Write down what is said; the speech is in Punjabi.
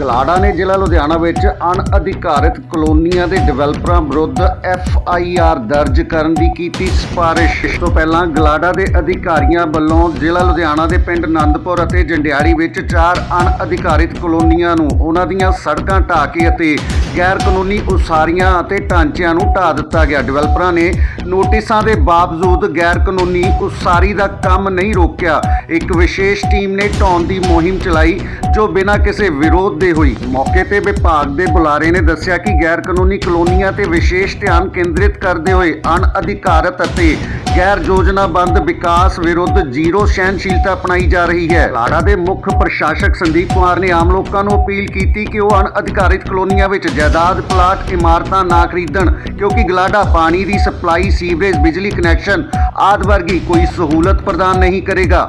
ਗਲਾਡਾ ਨੇ ਜ਼ਿਲ੍ਹਾ ਲੁਧਿਆਣਾ ਵਿੱਚ ਅਣਅਧਿਕਾਰਿਤ ਕਲੋਨੀਆਂ ਦੇ ਡਿਵੈਲਪਰਾਂ ਵਿਰੁੱਧ ਐਫ ਆਈ ਆਰ ਦਰਜ ਕਰਨ ਦੀ ਕੀਤੀ ਸਿਫਾਰਿਸ਼। ਇਸ ਤੋਂ ਪਹਿਲਾਂ ਗਲਾਡਾ ਦੇ ਅਧਿਕਾਰੀਆਂ ਵੱਲੋਂ ਜ਼ਿਲ੍ਹਾ ਲੁਧਿਆਣਾ ਦੇ ਪਿੰਡ ਆਨੰਦਪੁਰ ਅਤੇ ਜੰਡਿਆੜੀ ਵਿੱਚ ਚਾਰ ਅਣਅਧਿਕਾਰਿਤ ਕਲੋਨੀਆਂ ਨੂੰ ਉਹਨਾਂ ਦੀਆਂ ਸੜਕਾਂ ਢਾਹ ਕੇ ਅਤੇ ਗੈਰ ਕਾਨੂੰਨੀ ਉਸਾਰੀਆਂ ਅਤੇ ਢਾਂਚਿਆਂ ਨੂੰ ਢਾਹ ਦਿੱਤਾ ਗਿਆ। ਡਿਵੈਲਪਰਾਂ ਨੇ ਨੋਟਿਸਾਂ ਦੇ ਬਾਵਜੂਦ ਗੈਰ ਕਾਨੂੰਨੀ ਉਸਾਰੀ ਦਾ ਕੰਮ ਨਹੀਂ ਰੋਕਿਆ। ਇੱਕ ਵਿਸ਼ੇਸ਼ ਟੀਮ ਨੇ ਢਾਉਣ ਦੀ ਮੁਹਿੰਮ ਚਲਾਈ, ਜੋ ਬਿਨਾਂ ਕਿਸੇ ਵਿਰੋਧ ਦੇ ਹੋਈ। ਮੌਕੇ ਤੇ ਵਿਭਾਗ ਦੇ ਬੁਲਾਰੇ ਨੇ ਦੱਸਿਆ ਕਿ ਗੈਰ ਕਾਨੂੰਨੀ ਕਲੋਨੀਆਂ ਤੇ ਵਿਸ਼ੇਸ਼ ਧਿਆਨ ਕੇਂਦਰਿਤ ਕਰਦੇ ਹੋਏ ਅਣਅਧਿਕਾਰਤ ਅਤੇ ਗੈਰ ਯੋਜਨਾਬੰਦ ਵਿਕਾਸ ਵਿਰੁੱਧ ਜ਼ੀਰੋ ਸਹਿਣਸ਼ੀਲਤਾ ਅਪਣਾਈ ਜਾ ਰਹੀ ਹੈ। ਲਾੜਾ ਦੇ ਮੁੱਖ ਪ੍ਰਸ਼ਾਸਕ ਸੰਦੀਪ ਕੁਮਾਰ ਨੇ ਆਮ ਲੋਕਾਂ ਨੂੰ ਅਪੀਲ ਕੀਤੀ ਕਿ ਉਹ ਅਣਅਧਿਕਾਰਿਤ ਕਲੋਨੀਆਂ ਵਿੱਚ ਜਾਇਦਾਦ, ਪਲਾਟ, ਇਮਾਰਤਾਂ ਨਾ ਖਰੀਦਣ, ਕਿਉਂਕਿ ਗਲਾਡਾ ਪਾਣੀ ਦੀ ਸਪਲਾਈ, ਸੀਵਰੇਜ, ਬਿਜਲੀ ਕਨੈਕਸ਼ਨ ਆਦਿ ਵਰਗੀ ਕੋਈ ਸਹੂਲਤ ਪ੍ਰਦਾਨ ਨਹੀਂ ਕਰੇਗਾ।